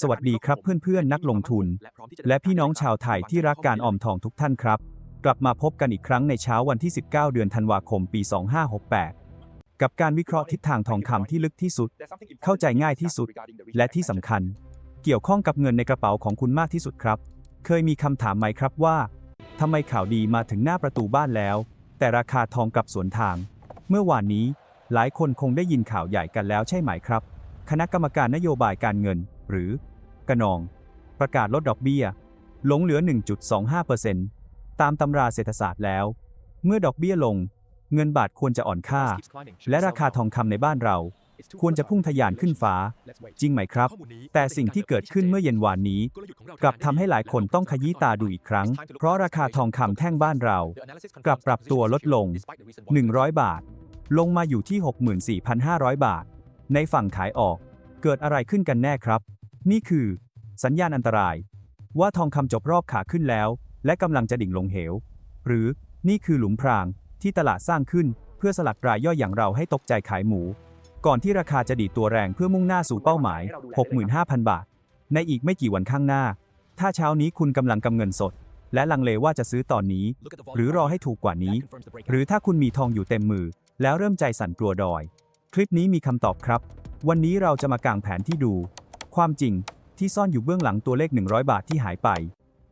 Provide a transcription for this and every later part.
สวัสดีครับเพื่อนๆ นักลงทุน และพี่น้องชาวไทยที่รักการออมทองทุกท่านครับ กลับมาพบกันอีกครั้งในเช้าวันที่ 19 เดือนธันวาคมปี 2568 กับการวิเคราะห์ทิศทางทองคำที่ลึกที่สุด เข้าใจง่ายที่สุด และที่สำคัญ เกี่ยวข้องกับเงินในกระเป๋าของคุณมากที่สุดครับ เคยมีคำถามไหมครับว่าทำไมข่าวดีมาถึงหน้าประตูบ้านแล้ว แต่ราคาทองกลับสวนทาง เมื่อวานนี้ หลายคนคงได้ยินข่าวใหญ่กันแล้วใช่ไหมครับ คณะกรรมการนโยบายการเงิน หรือกระนอง ประกาศลดดอกเบี้ย ลงเหลือ 1.25%ตามตำราเศรษฐศาสตร์แล้ว เมื่อดอกเบี้ยลง เงินบาทควรจะอ่อนค่า และราคาทองคำในบ้านเรา ควรจะพุ่งทะยานขึ้นฟ้า จริงไหมครับ แต่สิ่งที่เกิดขึ้นเมื่อเย็นวานนี้ กลับทำให้หลายคนต้องขยี้ตาดูอีกครั้ง เพราะราคาทองคำแท่งบ้านเรา กลับปรับตัวลดลง 100 บาท ลงมาอยู่ที่ 64,500 บาท ในฝั่งขายออก เกิดอะไรขึ้นกันแน่ครับ นี่คือ สัญญาณอันตราย ว่าทองคำจบรอบขาขึ้นแล้ว และกำลังจะดิ่งลงเหว หรือนี่คือหลุมพรางที่ตลาดสร้างขึ้น เพื่อสลัดรายย่อยอย่างเราให้ตกใจขายหมู ก่อนที่ราคาจะดีดตัวแรงเพื่อมุ่งหน้าสู่เป้าหมาย 65,000 บาท ในอีกไม่กี่วันข้างหน้า ถ้าเช้านี้คุณกำลังกำเงินสด และลังเลว่าจะซื้อตอนนี้ หรือรอให้ถูกกว่านี้ หรือถ้าคุณมีทองอยู่เต็มมือ แล้วเริ่มใจสั่นกลัวดอย คลิปนี้มีคำตอบครับ วันนี้เราจะมากางแผนที่ดู ความจริงที่ซ่อนอยู่เบื้องหลังตัวเลข 100 บาทที่หายไป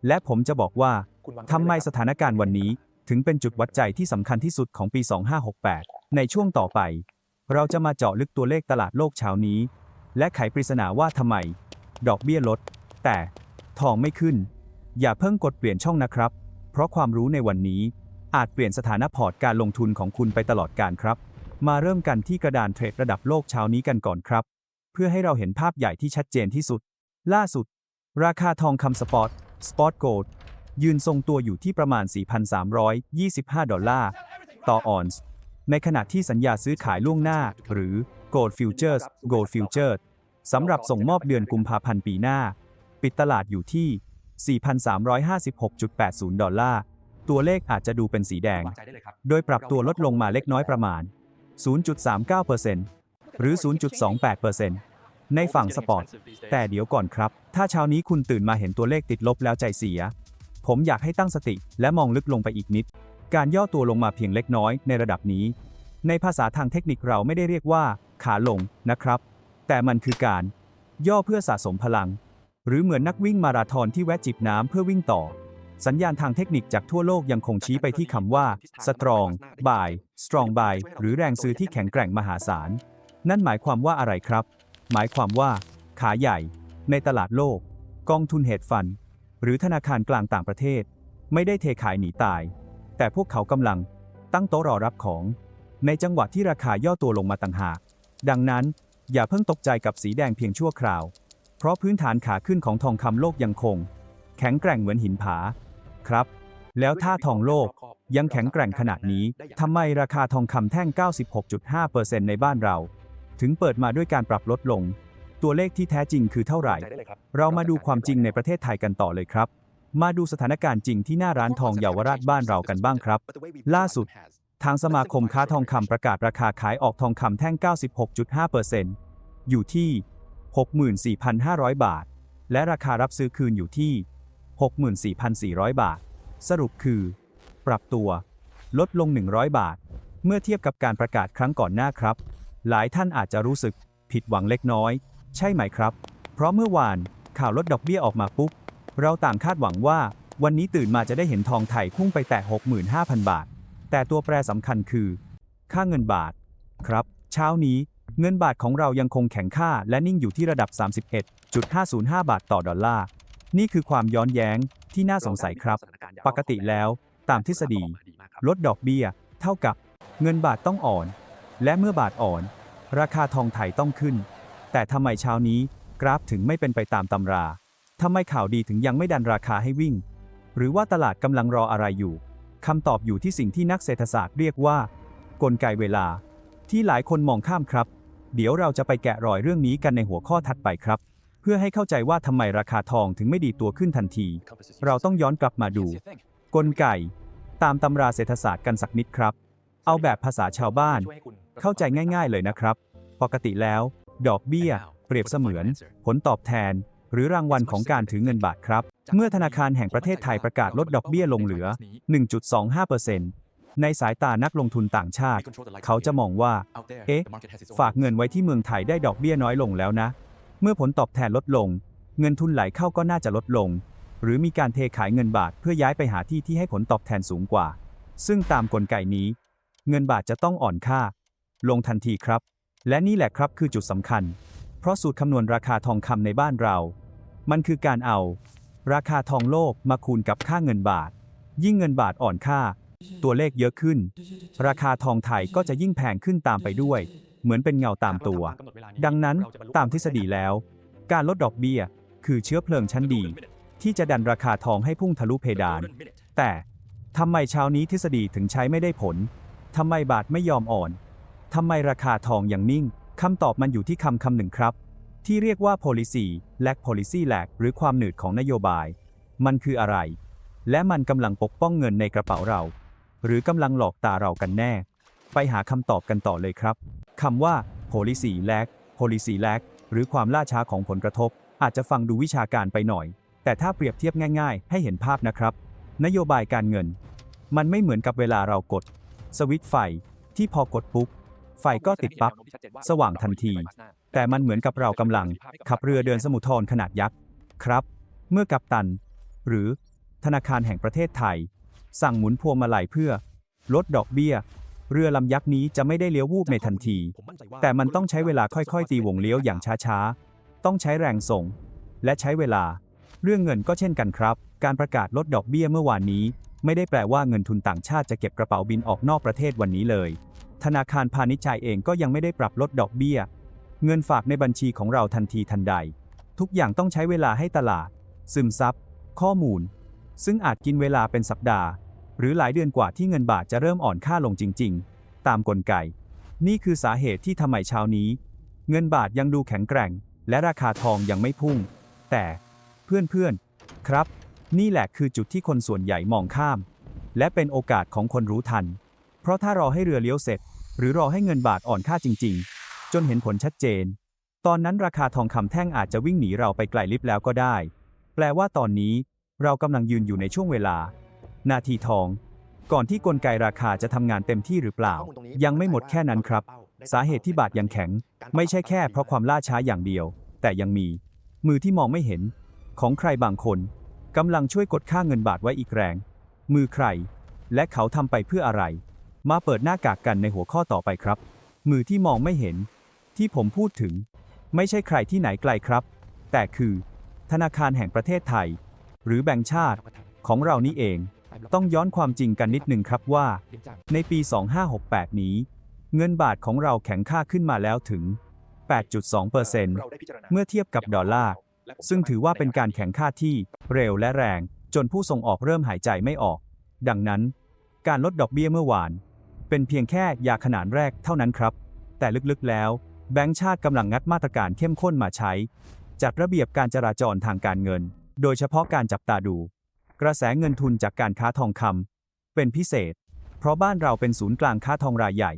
และผมจะบอกว่าทำไมสถานการณ์วันนี้ถึงเป็นจุดวัดใจที่สำคัญที่สุดของปี 2568 ในช่วงต่อไป เราจะมาเจาะลึกตัวเลขตลาดโลกเช้านี้ และไขปริศนาว่าทำไม ดอกเบี้ยลด แต่ทองไม่ขึ้น อย่าเพิ่งกดเปลี่ยนช่องนะครับ เพราะความรู้ในวันนี้อาจเปลี่ยนสถานะพอร์ตการลงทุนของคุณไปตลอดการครับ มาเริ่มกันที่กระดานเทรดระดับโลกเช้านี้กันก่อนครับ เพื่อให้เราเห็นภาพใหญ่ที่ชัดเจนที่สุด ล่าสุด ราคาทองคำสปอตสปอตโกลด์ยืนทรงตัวอยู่ที่ประมาณ 4,325 ดอลลาร์ ต่อออนซ์ ในขณะที่สัญญาซื้อขายล่วงหน้า หรือ Gold Futures Gold Futures สำหรับส่งมอบเดือนกุมภาพันธ์ปีหน้า ปิดตลาดอยู่ที่ 4,356.80 ดอลลาร์ ตัวเลขอาจจะดูเป็นสีแดง โดยปรับตัวลดลงมาเล็กน้อยประมาณ 0.39%หรือ 0.28%ในฝั่งสปอร์ต แต่เดี๋ยวก่อนครับ ถ้าเช้านี้คุณตื่นมาเห็นตัวเลขติดลบแล้วใจเสีย ผมอยากให้ตั้งสติและมองลึกลงไปอีกนิด การย่อตัวลงมาเพียงเล็กน้อยในระดับนี้ ในภาษาทางเทคนิคเราไม่ได้เรียกว่าขาลงนะครับ แต่มันคือการ ย่อเพื่อสะสมพลัง หรือเหมือนนักวิ่งมาราธอนที่แวะจิบน้ำเพื่อวิ่งต่อ สัญญาณทางเทคนิคจากทั่วโลกยังคงชี้ไปที่คำว่า strong buy strong buy หรือแรงซื้อที่แข็งแกร่งมหาศาล นั่นหมายความว่าอะไรครับ หมายความว่า ขาใหญ่ ในตลาดโลก กองทุนเฮดฟัน หรือธนาคารกลางต่างประเทศ ไม่ได้เทขายหนีตาย แต่พวกเขากำลัง ตั้งโต๊ะรอรับของ ในจังหวะที่ราคาย่อตัวลงมาต่างหาก ดังนั้น อย่าเพิ่งตกใจกับสีแดงเพียงชั่วคราว เพราะพื้นฐานขาขึ้นของทองคำโลกยังคง แข็งแกร่งเหมือนหินผา ครับ แล้วถ้าทองโลกยังแข็งแกร่งขนาดนี้ทำไมราคาทองคำแท่ง 96.5%ในบ้านเรา ถึงเปิดมาด้วยการปรับลดลง ตัวเลขที่แท้จริงคือเท่าไหร่ เรามาดูความจริงในประเทศไทยกันต่อเลยครับ มาดูสถานการณ์จริงที่หน้าร้านทองเยาวราชบ้านเรากันบ้างครับ ล่าสุด ทางสมาคมค้าทองคำประกาศราคาขายออกทองคำแท่ง 96.5%อยู่ที่ 64,500 บาท และราคารับซื้อคืนอยู่ที่ 64,400 บาท สรุปคือ ปรับตัว ลดลง 100 บาท เมื่อเทียบกับการประกาศครั้งก่อนหน้าครับ หลายท่านอาจจะรู้สึก ผิดหวังเล็กน้อย ใช่ไหมครับ เพราะเมื่อวานข่าวลดดอกเบี้ยออกมาปุ๊บ เราต่างคาดหวังว่า วันนี้ตื่นมาจะได้เห็นทองไทยพุ่งไปแตะ65,000 บาท แต่ตัวแปรสำคัญคือ ค่าเงินบาท ครับ เช้านี้เงินบาทของเรายังคงแข็งค่าและนิ่งอยู่ที่ระดับ 31.505 บาทต่อดอลลาร์ นี่คือความย้อนแย้งที่น่าสงสัยครับ ปกติแล้ว ตามทฤษฎี ลดดอกเบี้ย เท่ากับ เงินบาทต้องอ่อน และเมื่อบาทอ่อน ราคาทองไทยต้องขึ้น แต่ทำไมเช้านี้ กราฟถึงไม่เป็นไปตามตำราทำไมข่าวดีถึงยังไม่ดันราคาให้วิ่ง หรือว่าตลาดกำลังรออะไรอยู่คำตอบอยู่ที่สิ่งที่นักเศรษฐศาสตร์เรียกว่า กลไกเวลา ที่หลายคนมองข้ามครับ เดี๋ยวเราจะไปแกะรอยเรื่องนี้กันในหัวข้อถัดไปครับ เพื่อให้เข้าใจว่าทำไมราคาทองถึงไม่ดีตัวขึ้นทันที เราต้องย้อนกลับมาดู กลไก ตามตำราเศรษฐศาสตร์กันสักนิดครับ เอาแบบภาษาชาวบ้าน เข้าใจง่าย ๆ เลยนะครับ ปกติแล้ว ดอกเบี้ย เปรียบเสมือน ผลตอบแทน หรือรางวัลของการถือเงินบาทครับ เมื่อธนาคารแห่งประเทศไทยประกาศลดดอกเบี้ยลงเหลือ 1.25%ในสายตานักลงทุนต่างชาติ เขาจะมองว่า เอ๊ะ ฝากเงินไว้ที่เมืองไทยได้ดอกเบี้ยน้อยลงแล้วนะ เมื่อผลตอบแทนลดลง เงินทุนไหลเข้าก็น่าจะลดลง หรือมีการเทขายเงินบาทเพื่อย้ายไปหาที่ที่ให้ผลตอบแทนสูงกว่า ซึ่งตามกลไกนี้ เงินบาทจะต้องอ่อนค่า ลงทันทีครับ และนี่แหละครับคือจุดสำคัญ เพราะสูตรคำนวณราคาทองคำในบ้านเรา มันคือการเอา ราคาทองโลกมาคูณกับค่าเงินบาท ยิ่งเงินบาทอ่อนค่า ตัวเลขเยอะขึ้น ราคาทองไทยก็จะยิ่งแพงขึ้นตามไปด้วย เหมือนเป็นเงาตามตัว ดังนั้นตามทฤษฎีแล้ว การลดดอกเบี้ย คือเชื้อเพลิงชั้นดี ที่จะดันราคาทองให้พุ่งทะลุเพดาน แต่ทำไมเช้านี้ทฤษฎีถึงใช้ไม่ได้ผลทำไมบาทไม่ยอมอ่อนทำไมราคาทองยังนิ่งคำตอบมันอยู่ที่คำคำหนึ่งครับ ที่เรียกว่า policy lag policy lag หรือความหนืดของนโยบาย มันคืออะไร และมันกำลังปกป้องเงินในกระเป๋าเรา หรือกำลังหลอกตาเรากันแน่ ไปหาคำตอบกันต่อเลยครับคำว่า policy lag policy lag หรือความล่าช้าของผลกระทบ อาจจะฟังดูวิชาการไปหน่อย แต่ถ้าเปรียบเทียบง่ายๆ ให้เห็นภาพนะครับ นโยบายการเงิน มันไม่เหมือนกับเวลาเรากด สวิตช์ไฟ ที่พอกดปุ๊บไฟก็ติดปั๊บสว่างทันที แต่มันเหมือนกับเรากำลัง ขับเรือเดินสมุทรขนาดยักษ์ครับ เมื่อกัปตัน หรือธนาคารแห่งประเทศไทย สั่งหมุนพวงมาลัยเพื่อ ลดดอกเบี้ย เรือลำยักษ์นี้จะไม่ได้เลี้ยววูบในทันที แต่มันต้องใช้เวลาค่อยๆ ตีวงเลี้ยวอย่างช้าๆ ต้องใช้แรงส่ง และใช้เวลา เรื่องเงินก็เช่นกันครับ การประกาศลดดอกเบี้ยเมื่อวานนี้ ไม่ได้แปลว่าเงินทุนต่างชาติจะเก็บกระเป๋าบินออกนอกประเทศวันนี้เลย ธนาคารพาณิชย์เองก็ยังไม่ได้ปรับลดดอกเบี้ย เงินฝากในบัญชีของเราทันทีทันใด ทุกอย่างต้องใช้เวลาให้ตลาด ซึมซับข้อมูล ซึ่งอาจกินเวลาเป็นสัปดาห์ หรือหลายเดือนกว่าที่เงินบาทจะเริ่มอ่อนค่าลงจริง ๆ ตามกลไก นี่คือสาเหตุที่ทำไมเช้านี้ เงินบาทยังดูแข็งแกร่ง และราคาทองยังไม่พุ่ง แต่เพื่อนๆ ครับ นี่แหละคือจุดที่คนส่วนใหญ่มองข้าม และเป็นโอกาสของคนรู้ทัน เพราะถ้ารอให้เรือเลี้ยวเสร็จ หรือรอให้เงินบาทอ่อนค่าจริง ๆ จนเห็นผลชัดเจน ตอนนั้นราคาทองคำแท่งอาจจะวิ่งหนีเราไปไกลลิบแล้วก็ได้ แปลว่าตอนนี้เรากำลังยืนอยู่ในช่วงเวลา นาทีทอง ก่อนที่กลไกราคาจะทำงานเต็มที่หรือเปล่า ยังไม่หมดแค่นั้นครับ สาเหตุที่บาทยังแข็ง ไม่ใช่แค่เพราะความล่าช้าอย่างเดียว แต่ยังมี มือที่มองไม่เห็น ของใครบางคนกำลังช่วยกดค่าเงินบาทไว้อีกแรง มือใคร และเขาทำไปเพื่ออะไร มาเปิดหน้ากากกันในหัวข้อต่อไปครับ มือที่มองไม่เห็น ที่ผมพูดถึง ไม่ใช่ใครที่ไหนไกลครับ แต่คือ ธนาคารแห่งประเทศไทย หรือแบงก์ชาติของเรานี่เอง ต้องย้อนความจริงกันนิดหนึ่งครับว่า ในปี 2568 นี้ เงินบาทของเราแข็งค่าขึ้นมาแล้วถึง 8.2%เมื่อเทียบกับดอลลาร์ ซึ่งถือว่าเป็นการแข่งค่าที่เร็วและแรง จนผู้ส่งออกเริ่มหายใจไม่ออก ดังนั้น การลดดอกเบี้ยเมื่อวาน เป็นเพียงแค่ยาขนานแรกเท่านั้นครับ แต่ลึกๆแล้ว แบงก์ชาติกำลังงัดมาตรการเข้มข้นมาใช้ จัดระเบียบการจราจรทางการเงิน โดยเฉพาะการจับตาดู กระแสเงินทุนจากการค้าทองคำเป็นพิเศษ เพราะบ้านเราเป็นศูนย์กลางค้าทองรายใหญ่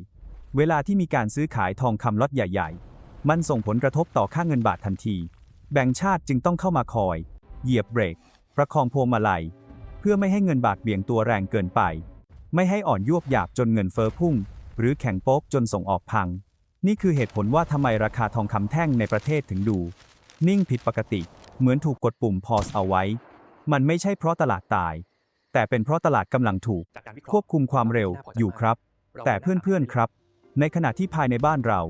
เวลาที่มีการซื้อขายทองคำล็อตใหญ่ ๆ มันส่งผลกระทบต่อค่าเงินบาททันที แบงก์ชาติจึงต้องเข้ามาคอย เหยียบเบรก ประคองพวงมาลัย เพื่อไม่ให้เงินบาทเบี่ยงตัวแรงเกินไป ไม่ให้อ่อนยวบหยาบจนเงินเฟ้อพุ่ง หรือแข็งโป๊กจนส่งออกพัง นี่คือเหตุผลว่าทำไมราคาทองคำแท่งในประเทศถึงดู นิ่งผิดปกติ เหมือนถูกกดปุ่มพอสเอาไว้ มันไม่ใช่เพราะตลาดตาย แต่เป็นเพราะตลาดกำลังถูก ควบคุมความเร็วอยู่ครับ แต่เพื่อนๆครับ ในขณะที่ภายในบ้านเรา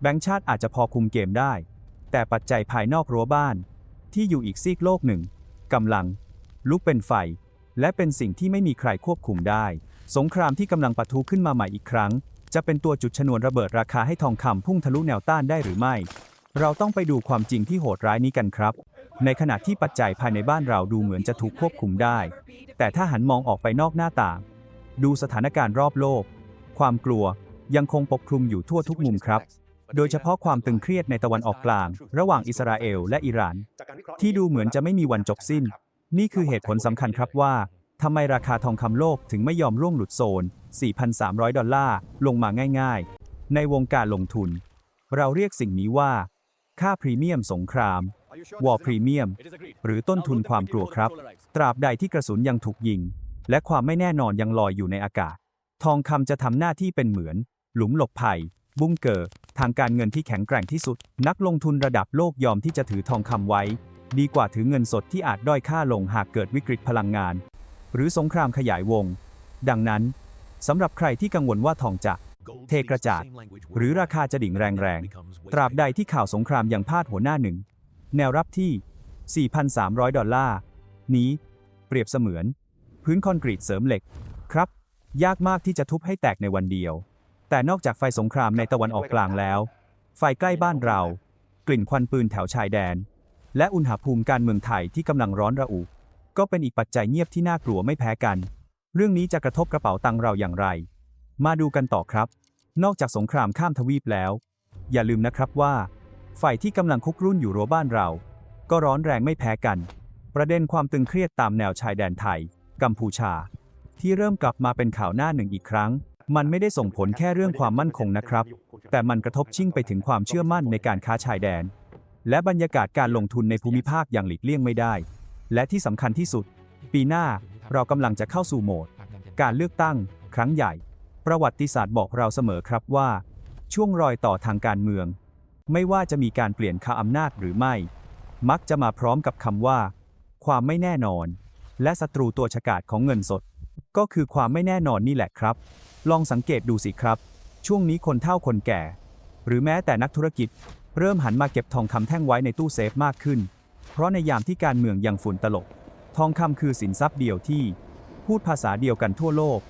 แบงก์ชาติอาจจะพอคุมเกมได้ แต่ปัจจัยภายนอกรั้วบ้าน ที่อยู่อีกซีกโลกหนึ่งกำลัง ลุกเป็นไฟ และเป็นสิ่งที่ไม่มีใครควบคุมได้ สงครามที่กำลังปะทุขึ้นมาใหม่อีกครั้ง จะเป็นตัวจุดชนวนระเบิดราคาให้ทองคำพุ่งทะลุแนวต้านได้หรือไม่ เราต้องไปดูความจริงที่โหดร้ายนี้กันครับ ในขณะที่ปัจจัยภายในบ้านเราดูเหมือนจะถูกควบคุมได้ แต่ถ้าหันมองออกไปนอกหน้าต่าง ดูสถานการณ์รอบโลก ความกลัวยังคงปกคลุมอยู่ทั่วทุกมุมครับ โดยเฉพาะความตึงเครียดในตะวันออกกลาง ระหว่างอิสราเอลและอิหร่าน ที่ดูเหมือนจะไม่มีวันจบสิ้น นี่คือเหตุผลสำคัญครับว่าทำไมราคาทองคำโลกถึงไม่ยอมร่วงหลุดโซน 4,300 ดอลลาร์ ลงมาง่ายๆ ในวงการลงทุน เราเรียกสิ่งนี้ว่า ค่าพรีเมียมสงคราม วอลพรีเมียมหรือต้นทุนความกลัวครับ ตราบใดที่กระสุนยังถูกยิง และความไม่แน่นอนยังลอยอยู่ในอากาศ ทองคำจะทำหน้าที่เป็นเหมือน หลุมหลบภัย บุ้งเกอร์ทางการเงินที่แข็งแกร่งที่สุด นักลงทุนระดับโลกยอมที่จะถือทองคำไว้ ดีกว่าถือเงินสดที่อาจด้อยค่าลงหากเกิดวิกฤตพลังงาน หรือสงครามขยายวง ดังนั้นสำหรับใครที่กังวลว่าทองจะเทกระจาดหรือราคาจะดิ่งแรงๆ ตราบใดที่ข่าวสงครามยังพาดหัวหน้าหนึ่ง แนวรับที่ 4,300 ดอลลาร์ นี้ เปรียบเสมือน พื้นคอนกรีตเสริมเหล็ก ครับ ยากมากที่จะทุบให้แตกในวันเดียว แต่นอกจากไฟสงครามในตะวันออกกลางแล้ว ไฟใกล้บ้านเรา กลิ่นควันปืนแถวชายแดน และอุณหภูมิการเมืองไทยที่กำลังร้อนระอุ ก็เป็นอีกปัจจัยเงียบที่น่ากลัวไม่แพ้กัน เรื่องนี้จะกระทบกระเป๋าตังเราอย่างไร มาดูกันต่อครับ นอกจากสงครามข้ามทวีปแล้ว อย่าลืมนะครับว่า ไฟที่กำลังคุกรุ่นอยู่รั้วบ้านเรา ก็ร้อนแรงไม่แพ้กัน ประเด็นความตึงเครียดตามแนวชายแดนไทย กัมพูชา ที่เริ่มกลับมาเป็นข่าวหน้าหนึ่งอีกครั้ง มันไม่ได้ส่งผลแค่เรื่องความมั่นคงนะครับ แต่มันกระทบชิ่งไปถึงความเชื่อมั่นในการค้าชายแดน และบรรยากาศการลงทุนในภูมิภาคอย่างหลีกเลี่ยงไม่ได้ และที่สำคัญที่สุด ปีหน้าเรากำลังจะเข้าสู่โหมด การเลือกตั้ง ครั้งใหญ่ ประวัติศาสตร์บอกเราเสมอครับว่า ช่วงรอยต่อทางการเมือง ไม่ว่าจะมีการเปลี่ยนคาอำนาจหรือไม่ มักจะมาพร้อมกับคำว่า ความไม่แน่นอน และศัตรูตัวฉกาจของเงินสด ก็คือความไม่แน่นอนนี่แหละครับ ลองสังเกตดูสิครับ ช่วงนี้คนเฒ่าคนแก่ หรือแม้แต่นักธุรกิจ เริ่มหันมาเก็บทองคำแท่งไว้ในตู้เซฟมากขึ้น เพราะในยามที่การเมืองยังฝุ่นตลบทองคำคือสินทรัพย์เดียวที่ พูดภาษาเดียวกันทั่วโลก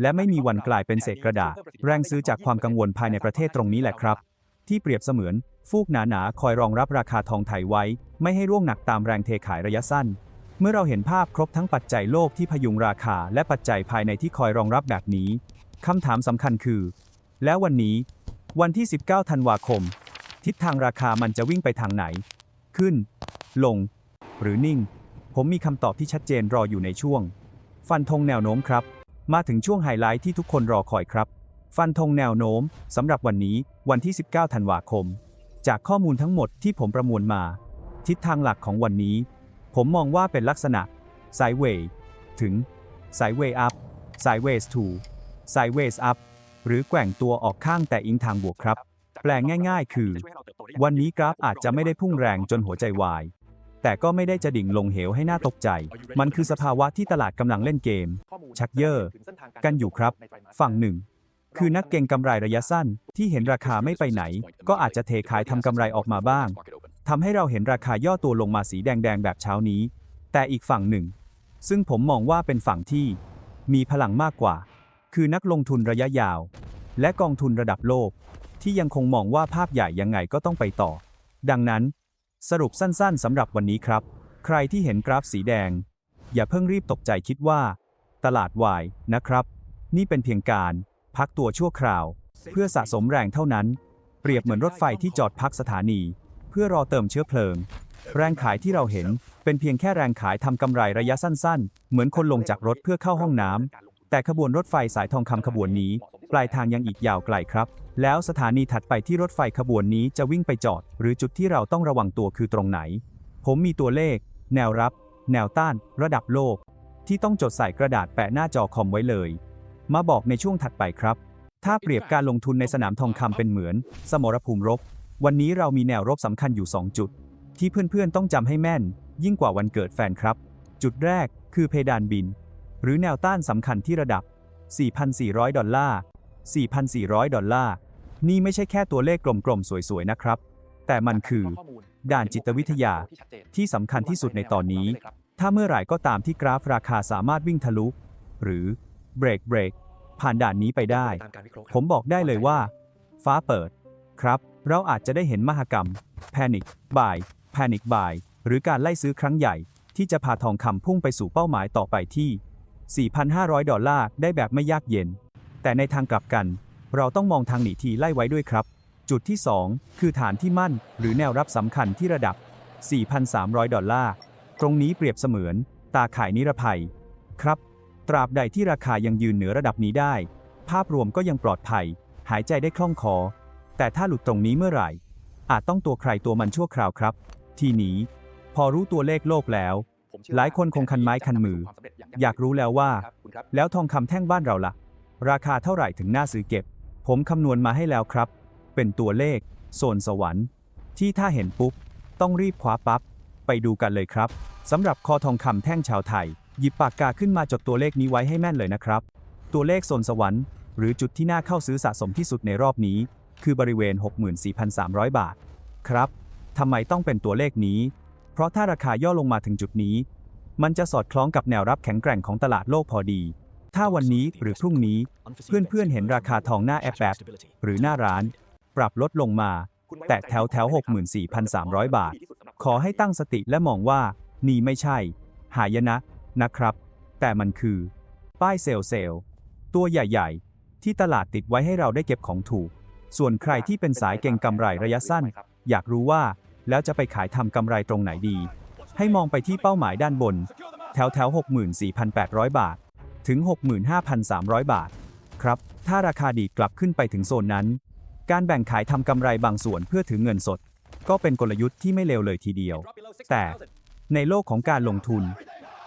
และไม่มีวันกลายเป็นเศษกระดาษ แรงซื้อจากความกังวลภายในประเทศตรงนี้แหละครับ ที่เปรียบเสมือน ฟูกหนาๆ คอยรองรับราคาทองไทยไว้ ไม่ให้ร่วงหนักตามแรงเทขายระยะสั้น เมื่อเราเห็นภาพครบทั้งปัจจัยโลกที่พยุงราคา และปัจจัยภายในที่คอยรองรับแบบนี้คำถามสำคัญคือ แล้ววันนี้ วันที่ 19 ธันวาคม ทิศทางราคามันจะวิ่งไปทางไหน ขึ้น ลง หรือนิ่ง ผมมีคำตอบที่ชัดเจนรออยู่ในช่วง ฟันธงแนวโน้มครับ มาถึงช่วงไฮไลท์ที่ทุกคนรอคอยครับ ฟันธงแนวโน้มสำหรับวันนี้วันที่ 19 ธันวาคม จากข้อมูลทั้งหมดที่ผมประมวลมา ทิศทางหลักของวันนี้ ผมมองว่าเป็นลักษณะ s i d e w a y ถึง sideways up sideways to sideways up หรือแกว่งตัวออกข้างแต่อิงทางบวกครับ แปลงง่าย ๆ คือ วันนี้กราฟอาจจะไม่ได้พุ่งแรงจนหัวใจวาย แต่ก็ไม่ได้จะดิ่งลงเหวให้หน่าตกใจ มันคือสภาวะที่ตลาดกำลังเล่นเกม ชักเย่อกันอยู่ครับ ฝั่งหนึ่ง คือนักเก็งกำไรระยะสั้น ที่เห็นราคาไม่ไปไหน ก็อาจจะเทขายทำกำไรออกมาบ้างทำให้เราเห็นราคาย่อตัวลงมาสีแดงๆแบบเช้านี้ แต่อีกฝั่งหนึ่ง ซึ่งผมมองว่าเป็นฝั่งที่ มีพลังมากกว่า คือนักลงทุนระยะยาว และกองทุนระดับโลก ที่ยังคงมองว่าภาพใหญ่ยังไงก็ต้องไปต่อ ดังนั้น สรุปสั้นๆสำหรับวันนี้ครับ ใครที่เห็นกราฟสีแดง อย่าเพิ่งรีบตกใจคิดว่า ตลาดวายนะครับ นี่เป็นเพียงการ พักตัวชั่วคราว เพื่อสะสมแรงเท่านั้น เปรียบเหมือนรถไฟที่จอดพักสถานี เพื่อรอเติมเชื้อเพลิง แรงขายที่เราเห็นเป็นเพียงแค่แรงขายทำกำไรระยะสั้นๆ เหมือนคนลงจากรถเพื่อเข้าห้องน้ำแต่ขบวนรถไฟสายทองคำขบวนนี้ ปลายทางยังอีกยาวไกลครับ แล้วสถานีถัดไปที่รถไฟขบวนนี้จะวิ่งไปจอด หรือจุดที่เราต้องระวังตัวคือตรงไหน ผมมีตัวเลข แนวรับ แนวต้าน ระดับโลก ที่ต้องจดใส่กระดาษแปะหน้าจอคอมไว้เลย มาบอกในช่วงถัดไปครับ ถ้าเปรียบการลงทุนในสนามทองคำเป็นเหมือน สมรภูมิรบ วันนี้เรามีแนวรบสำคัญอยู่ 2 จุด ที่เพื่อนๆต้องจำให้แม่น ยิ่งกว่าวันเกิดแฟนครับ จุดแรกคือเพดานบิน หรือแนวต้านสำคัญที่ระดับ 4,400 ดอลลาร์ 4,400 ดอลลาร์ นี่ไม่ใช่แค่ตัวเลขกลมๆ สวยๆ นะครับ แต่มันคือ ด่านจิตวิทยาที่สำคัญที่สุดในตอนนี้ ถ้าเมื่อไหร่ก็ตามที่กราฟราคาสามารถวิ่งทะลุ หรือ เบรกเบรกผ่านด่านนี้ไปได้ ผมบอกได้เลยว่า ฟ้าเปิด ครับ เราอาจจะได้เห็นมหกรรม Panic Buy Panic Buy หรือการไล่ซื้อครั้งใหญ่ ที่จะพาทองคำพุ่งไปสู่เป้าหมายต่อไปที่ 4,500 ดอลลาร์ได้แบบไม่ยากเย็น แต่ในทางกลับกัน เราต้องมองทางหนีทีไล่ไว้ด้วยครับ จุดที่ 2 คือฐานที่มั่น หรือแนวรับสำคัญที่ระดับ 4,300 ดอลลาร์ ตรงนี้เปรียบเสมือน ตาข่ายนิรภัย ครับ ตราบใดที่ราคายังยืนเหนือระดับนี้ได้ ภาพรวมก็ยังปลอดภัย หายใจได้คล่องคอ แต่ถ้าหลุดตรงนี้เมื่อไหร่ อาจต้องตัวใครตัวมันชั่วคราวครับ ทีนี้ พอรู้ตัวเลขโลกแล้วผมเชื่อหลายคนคงคันไม้คันมือจะำไปสู่ควมสำเร็จงอยากรู้แล้วว่าครับคุณครับแล้วทองคำแท่งบ้านเราล่ะ ราคาเท่าไหร่ถึงน่าซื้อเก็บ ผมคำนวณมาให้แล้วครับ เป็นตัวเลข โซนสวรรค์ ที่ถ้าเห็นปุ๊บ ต้องรีบคว้าปั๊บไปดูกันเลยครับสำหรับคอทองคำแท่งชาวไทย หยิบปากกาขึ้นมาจดตัวเลขนี้ไว้ให้แม่นเลยนะครับ ตัวเลขโซนสวรรค์ หรือจุดที่น่าเข้าซื้อสะสมที่สุดในรอบนี้ คือบริเวณ 64,300 บาท ครับทำไมต้องเป็นตัวเลขนี้ เพราะถ้าราคาย่อลงมาถึงจุดนี้ มันจะสอดคล้องกับแนวรับแข็งแกร่งของตลาดโลกพอดี ถ้าวันนี้หรือพรุ่งนี้ เพื่อนๆเห็นราคาทองหน้าแอปแบบหรือหน้าร้าน ปรับลดลงมา แต่แถวแถว64,300 บาท ขอให้ตั้งสติและมองว่า นี่ไม่ใช่ หายนะ นะครับ แต่มันคือ ป้ายเซลล์เซลตัวใหญ่ ๆ ที่ตลาดติดไว้ให้เราได้เก็บของถูก ส่วนใครที่เป็นสายเก่งกำไรระยะสั้น อยากรู้ว่าแล้วจะไปขายทำกำไรตรงไหนดี ให้มองไปที่เป้าหมายด้านบน แถวแถว64,800 บาท ถึง 65,300 บาท ครับ ถ้าราคาดีกลับขึ้นไปถึงโซนนั้น การแบ่งขายทำกำไรบางส่วนเพื่อถือเงินสด ก็เป็นกลยุทธ์ที่ไม่เลวเลยทีเดียว แต่ในโลกของการลงทุน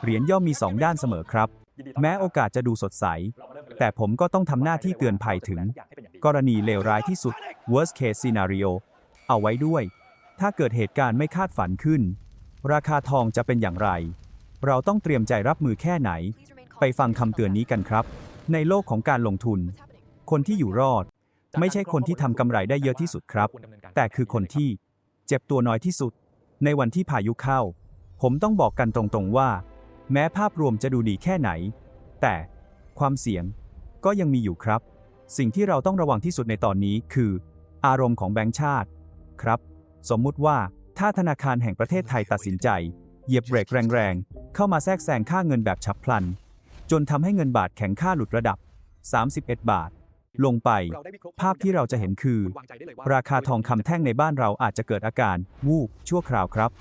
เหรียญย่อมมี 2 ด้านเสมอครับ แม้โอกาสจะดูสดใส แต่ผมก็ต้องทำหน้าที่เตือนภัยถึง กรณีเลวร้ายที่สุด worst case scenario เอาไว้ด้วย ถ้าเกิดเหตุการณ์ไม่คาดฝันขึ้น ราคาทองจะเป็นอย่างไร เราต้องเตรียมใจรับมือแค่ไหน ไปฟังคำเตือนนี้กันครับ ในโลกของการลงทุน คนที่อยู่รอด ไม่ใช่คนที่ทำกำไรได้เยอะที่สุดครับ แต่คือคนที่เจ็บตัวน้อยที่สุด ในวันที่พายุเข้า ผมต้องบอกกันตรงๆว่า แม้ภาพรวมจะดูดีแค่ไหน แต่ความเสี่ยงก็ยังมีอยู่ครับ สิ่งที่เราต้องระวังที่สุดในตอนนี้คือ อารมณ์ของแบงก์ชาติ ครับ สมมุติว่าถ้าธนาคารแห่งประเทศไทยตัดสินใจ เหยียบเบรกแรงๆ เข้ามาแทรกแซงค่าเงินแบบฉับพลัน จนทำให้เงินบาทแข็งค่าหลุดระดับ 31 บาท ลงไป ภาพที่เราจะเห็นคือ ราคาทองคำแท่งในบ้านเราอาจจะเกิดอาการ วูบชั่วคราวครับ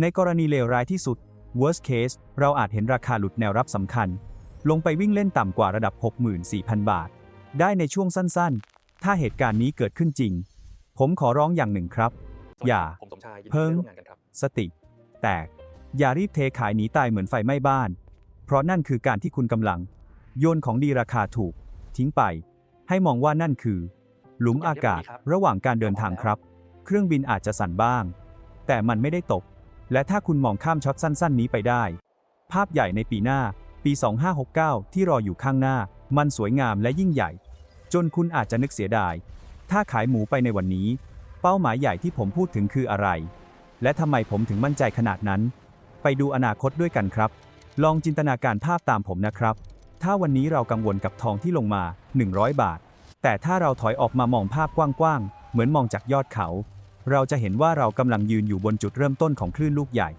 ในกรณีเลวร้ายที่สุด worst case เราอาจเห็นราคาหลุดแนวรับสำคัญ ลงไปวิ่งเล่นต่ำกว่าระดับ 64,000 บาท ได้ในช่วงสั้นๆ ถ้าเหตุการณ์นี้เกิดขึ้นจริง ผมขอร้องอย่างหนึ่งครับ อย่าผมสมชายยินดีเพิ่งได้ร่วมงานกันครับสติ แตก อย่ารีบเทขายหนีตายเหมือนไฟไหม้บ้าน เพราะนั่นคือการที่คุณกำลัง โยนของดีราคาถูก ทิ้งไป ให้มองว่านั่นคือ หลุมอากาศระหว่างการเดินทางครับ เครื่องบินอาจจะสั่นบ้าง แต่มันไม่ได้ตก และถ้าคุณมองข้ามช็อตสั้น ๆ นี้ไปได้ ภาพใหญ่ในปีหน้า ปี 2569 ที่รออยู่ข้างหน้า มันสวยงามและยิ่งใหญ่ จนคุณอาจจะนึกเสียดาย ถ้าขายหมูไปในวันนี้ เป้าหมายใหญ่ที่ผมพูดถึงคืออะไร และทำไมผมถึงมั่นใจขนาดนั้น ไปดูอนาคตด้วยกันครับ ลองจินตนาการภาพตามผมนะครับ ถ้าวันนี้เรากังวลกับทองที่ลงมา 100 บาท แต่ถ้าเราถอยออกมามองภาพกว้างๆ เหมือนมองจากยอดเขา เราจะเห็นว่าเรากำลังยืนอยู่บนจุดเริ่มต้นของคลื่นลูกใหญ่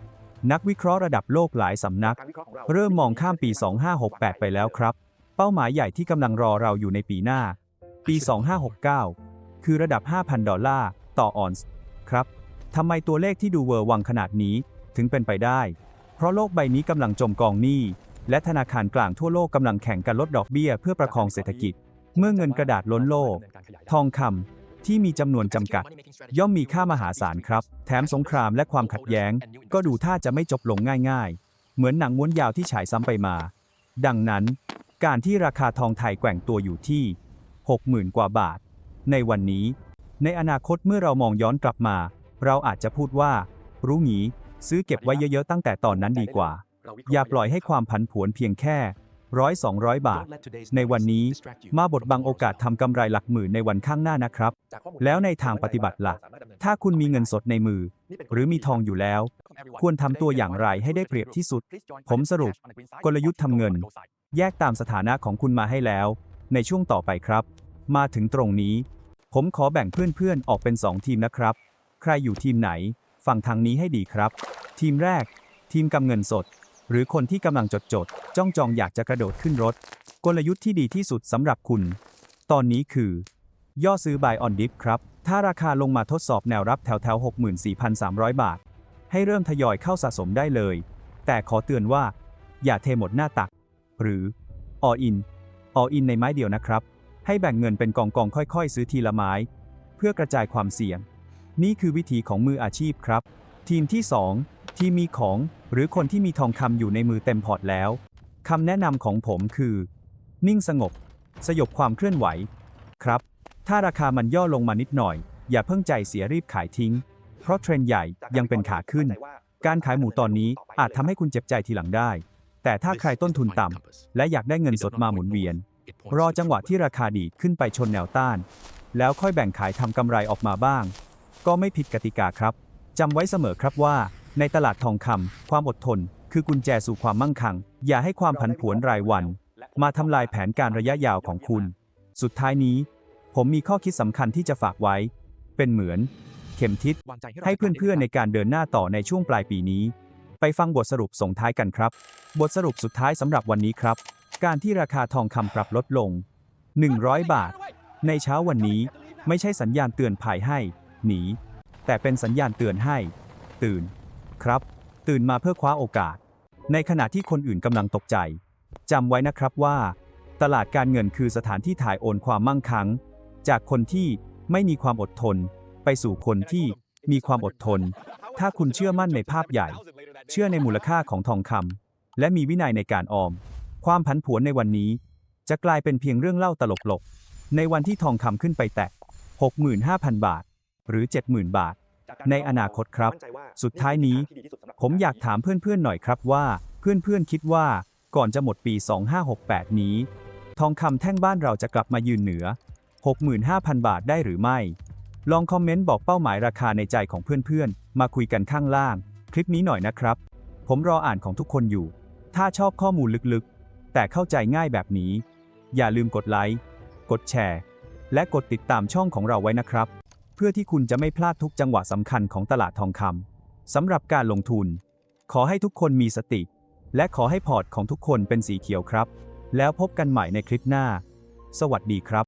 นักวิเคราะห์ระดับโลกหลายสำนักการวิเคราะห์ของเราเริ่มมองข้ามปี 2568 ไปแล้วครับ เป้าหมายใหญ่ที่กำลังรอเราอยู่ในปีหน้า ปี 2569 คือระดับ 5,000 ดอลลาร์ต่อออนซ์ครับทำไมตัวเลขที่ดูเวอร์วังขนาดนี้ถึงเป็นไปได้ เพราะโลกใบนี้กำลังจมกองหนี้ และธนาคารกลางทั่วโลกกำลังแข่งกันลดดอกเบี้ยเพื่อประคองเศรษฐกิจ เมื่อเงินกระดาษล้นโลก ทองคำ ที่มีจำนวนจำกัด ย่อมมีค่ามหาศาลครับ แถมสงครามและความขัดแย้ง ก็ดูท่าจะไม่จบลงง่ายๆ เหมือนหนังม้วนยาวที่ฉายซ้ำไปมา ดังนั้น การที่ราคาทองไทยแกว่งตัวอยู่ที่ 60,000 กว่าบาท ในวันนี้ ในอนาคตเมื่อเรามองย้อนกลับมา เราอาจจะพูดว่า รู้งี้ ซื้อเก็บไว้เยอะๆตั้งแต่ตอนนั้นดีกว่า อย่าปล่อยให้ความผันผวนเพียงแค่ ร้อยสองร้อยบาท ในวันนี้มาบดบังโอกาสทำกำไรหลักหมื่นในวันข้างหน้านะครับ แล้วในทางปฏิบัติล่ะ ถ้าคุณมีเงินสดในมือ หรือมีทองอยู่แล้ว ควรทำตัวอย่างไรให้ได้เปรียบที่สุด ผมสรุป กลยุทธ์ทำเงิน แยกตามสถานะของคุณมาให้แล้ว ในช่วงต่อไปครับ มาถึงตรงนี้ ผมขอแบ่งเพื่อนๆออกเป็น 2 ทีมนะครับ ใครอยู่ทีมไหน ฟังทางนี้ให้ดีครับ ทีมแรก ทีมกำเงินสด หรือคนที่กำลังจดจดจ้องจองอยากจะกระโดดขึ้นรถ กลยุทธ์ที่ดีที่สุดสำหรับคุณ ตอนนี้คือ ย่อซื้อ buy on dip ครับ ถ้าราคาลงมาทดสอบแนวรับแถวแถว64,300 บาท ให้เริ่มทยอยเข้าสะสมได้เลย แต่ขอเตือนว่า อย่าเทหมดหน้าตัก หรือ all in all in ในไม้เดียวนะครับ ให้แบ่งเงินเป็นกองกองค่อยๆ ซื้อทีละไม้ เพื่อกระจายความเสี่ยง นี่คือวิธีของมืออาชีพครับ ทีมที่ 2 ที่มีของ หรือคนที่มีทองคำอยู่ในมือเต็มพอร์ตแล้วคำแนะนำของผมคือ นิ่งสงบ สยบความเคลื่อนไหว ครับ ถ้าราคามันย่อลงมานิดหน่อย อย่าเพิ่งใจเสียรีบขายทิ้ง เพราะเทรนด์ใหญ่ยังเป็นขาขึ้น การขายหมูตอนนี้อาจทำให้คุณเจ็บใจทีหลังได้ แต่ถ้าใครต้นทุนต่ำและอยากได้เงินสดมาหมุนเวียน รอจังหวะที่ราคาดีขึ้นไปชนแนวต้าน แล้วค่อยแบ่งขายทำกำไรออกมาบ้าง ก็ไม่ผิดกติกาครับจำไว้เสมอครับว่า ในตลาดทองคำความอดทน คือกุญแจสู่ความมั่งคั่ง อย่าให้ความผันผวนรายวัน มาทำลายแผนการระยะยาวของคุณ สุดท้ายนี้ ผมมีข้อคิดสำคัญที่จะฝากไว้ เป็นเหมือน เข็มทิศให้เพื่อนๆในการเดินหน้าต่อในช่วงปลายปีนี้ ไปฟังบทสรุปส่งท้ายกันครับ บทสรุปสุดท้ายสำหรับวันนี้ครับ การที่ราคาทองคำปรับลดลง 100 บาท ในเช้าวันนี้ไม่ใช่สัญญาณเตือนภัยให้ หนี แต่เป็นสัญญาณเตือนให้ ตื่น ครับ ตื่นมาเพื่อคว้าโอกาส ในขณะที่คนอื่นกำลังตกใจจำไว้นะครับว่า ตลาดการเงินคือสถานที่ถ่ายโอนความมั่งคั่งจากคนที่ไม่มีความอดทน ไปสู่คนที่มีความอดทน ถ้าคุณเชื่อมั่นในภาพใหญ่ เชื่อในมูลค่าของทองคำและมีวินัยในการออม ความผันผวนในวันนี้ จะกลายเป็นเพียงเรื่องเล่าตลกๆในวันที่ทองคำขึ้นไปแตะ 65,000 บาท หรือ 70,000 บาท ในอนาคตครับ สุดท้ายนี้ ผมอยากถามเพื่อนๆหน่อยครับว่า เพื่อนๆคิดว่าก่อนจะหมดปี 2568 นี้ ทองคำแท่งบ้านเราจะกลับมายืนเหนือ 65,000 บาทได้หรือไม่ ลองคอมเมนต์บอกเป้าหมายราคาในใจของเพื่อนๆ มาคุยกันข้างล่าง คลิปนี้หน่อยนะครับ ผมรออ่านของทุกคนอยู่ ถ้าชอบข้อมูลลึกๆ แต่เข้าใจง่ายแบบนี้ อย่าลืมกดไลค์ กดแชร์ และกดติดตามช่องของเราไว้นะครับ เพื่อที่คุณจะไม่พลาดทุกจังหวะสำคัญของตลาดทองคำสำหรับการลงทุน ขอให้ทุกคนมีสติ และขอให้พอร์ตของทุกคนเป็นสีเขียวครับ แล้วพบกันใหม่ในคลิปหน้า สวัสดีครับ